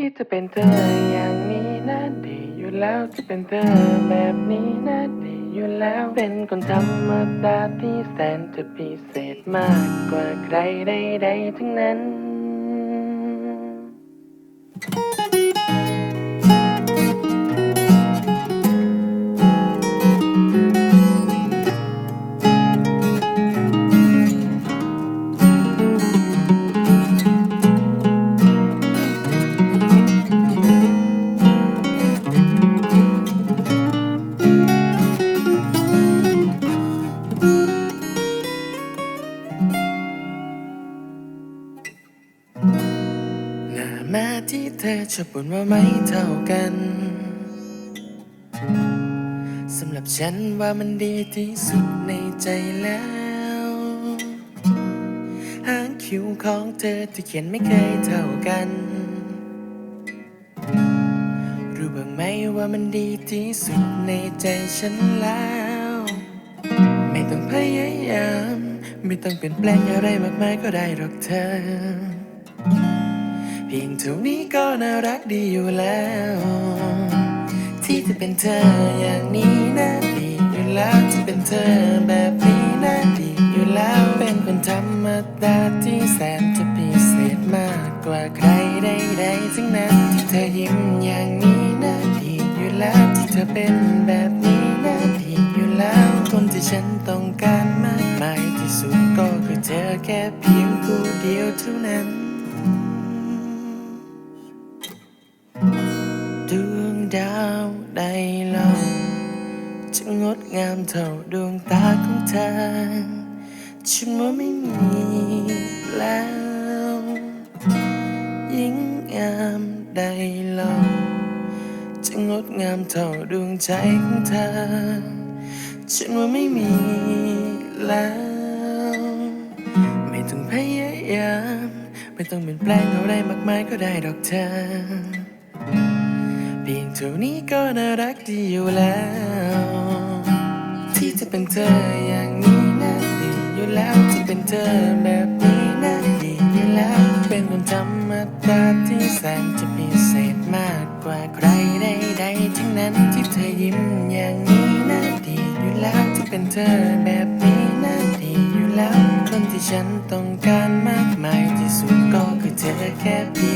ที่จะเป็นเธออย่างนี้นะดีอยู่แล้วจะเป็นเธอแบบนี้นะดีอยู่แล้วเป็นคนธรรมดาที่แสนจะพิเศษมากกว่าใครใดๆทั้งนั้น แม้ที่เธอชอบบ่นว่าไม่เท่ากันสำหรับฉันว่ามันดีที่สุดในใจแล้วหางคิ้วของเธอที่เขียนไม่เคยเท่ากัน รู้บ้างไหมว่ามันดีที่สุดในใจฉันแล้ว ไม่ต้องพยายาม ไม่ต้องเปลี่ยนแปลงอะไรมากมายก็ได้หรอกเธอ พียงเท่านี้ก็น่ารักดีอยู่แล้ว ที่จะเป็นเธออย่างนี้น่าดีอยู่แล้วที่เป็นเธอแบบนี้น่าดีอยู่แล้วเป็นคนธรรมดาที่แสนจะพิเศษมากกว่าใครใดๆทั้งนั้นที่เธอยิ้มอย่างนี้น่าดีอยู่แล้วที่เธอเป็นแบบนี้น่าดีอยู่แล้วคนที่ฉันต้องการมากมายที่สุดก็คือเธอแค่เพียงผู้เดียวเท่านั้น งดงามเท่าดวงตาของเธอฉันว่าไม่มีแล้ว ยิ่งงามใดเล่าจะงดงามเท่าดวงใจของเธอฉันว่าไม่มีแล้ว ไม่ต้องพยายามไม่ต้องเปลี่ยนแปลงอะไรมากมายก็ได้ดอกเธอ เพียงเท่านี้ก็น่ารักดีอยู่แล้ว จะเป็นเธออย่างนี้น่าดีอยู่แล้วที่เป็นเธอแบบนี้น่าดีอยู่แล้ว เป็นคนธรรมดาที่แสนจะพิเศษมากกว่าใครใดๆทั้งนั้นที่เธอยิ้มอย่างนี้น่าดีอยู่แล้วที่เป็นเธอแบบนี้น่าดีอยู่แล้ว คนที่ฉันต้องการมากมายที่สุดก็คือเธอแค่เพียง